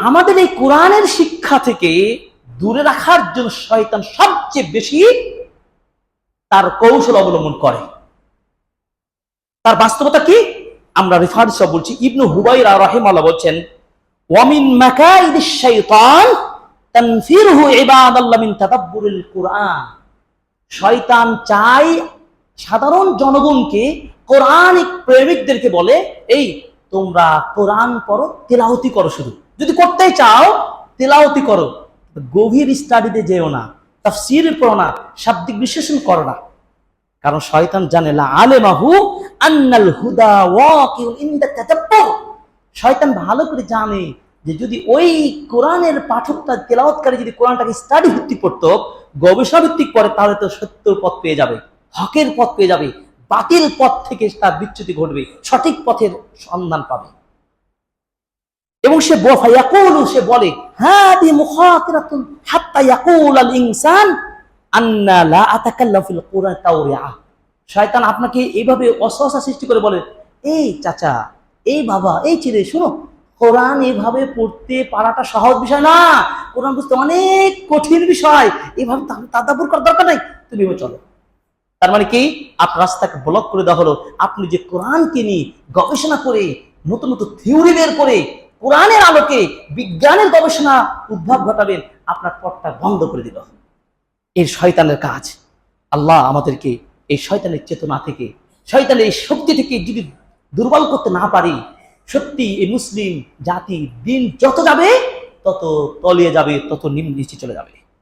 আমাদের এই কোরআনের শিক্ষা থেকে দূরে রাখার জন্য শয়তান সবচেয়ে বেশি তার কৌশল অবলম্বন করে। তার বাস্তবতা কি? আমরা রেফারেন্স বলছি। ইবনু হুবাইরা রাহিমাল্লাহ বলছেন, ওয়ামিন মিন শয়তান চায় সাধারণ জনগণকে, কোরআনিক প্রেমিকদেরকে বলে, এই, তোমরা কোরআন পড়ো তেলাওতি করো শুধু। যদি করতেই চাও তেলাওতি করো গভীর স্টাডিতে যেও না, তাফসির পড়ো না, শাব্দিক বিশ্লেষণ করো না। কারণ শয়তান জানে, লা আলেমাহু আন্নাল হুদা শয়তান ভালো করে জানে যে যদি ওই কোরআনের পাঠকটা, তেলাওয়াতকারী যদি কোরআনটাকে স্টাডি ভিত্তিক পড়তো গবেষণা ভিত্তিক পড়ে, তাহলে তো সত্য পথ পেয়ে যাবে, হকের পথ পেয়ে যাবে, বাতিল পথ থেকে তার বিচ্যুতি ঘটবে, সঠিক পথের সন্ধান পাবে। এবং সে ফায়াকুলু, সে বলে, হাদি মুখাতিরাতুন হাত্তা ইয়াকুল আল ইনসান আন্না লা আতাকাল্লামু ফিল কুরআন তাওরিয়া শয়তান আপনাকে এইভাবে অসহসা সৃষ্টি করে বলে, এই চাচা, এই বাবা, এই ছেলে, শুনো, কোরআন এইভাবে পড়তে পারাটা সহজ বিষয় না। কোরআন বুঝতে অনেক কঠিন বিষয়। এইভাবে তাদাবুর করার দরকার নাই। তুমি এভাবে চলো। তার মানে কি? আপনার রাস্তাকে ব্লক করে দেওয়া হলো। আপনি যে কোরআনকে নিয়ে গবেষণা করে, নতুন নতুন থিওরি বের করে কোরআনের আলোকে বিজ্ঞানের গবেষণা উদ্ভব ঘটাবেন আপনার পথটা বন্ধ করে দিল। এর শয়তানের কাজ। আল্লাহ আমাদেরকে এই শয়তানের চেতনা থেকে, শয়তানের এই শক্তি থেকে যদি দুর্বল করতে না পারি, সত্যি এই মুসলিম জাতি দিন যত যাবে, তত তলিয়ে যাবে, তত নিম্ন নিচে চলে যাবে।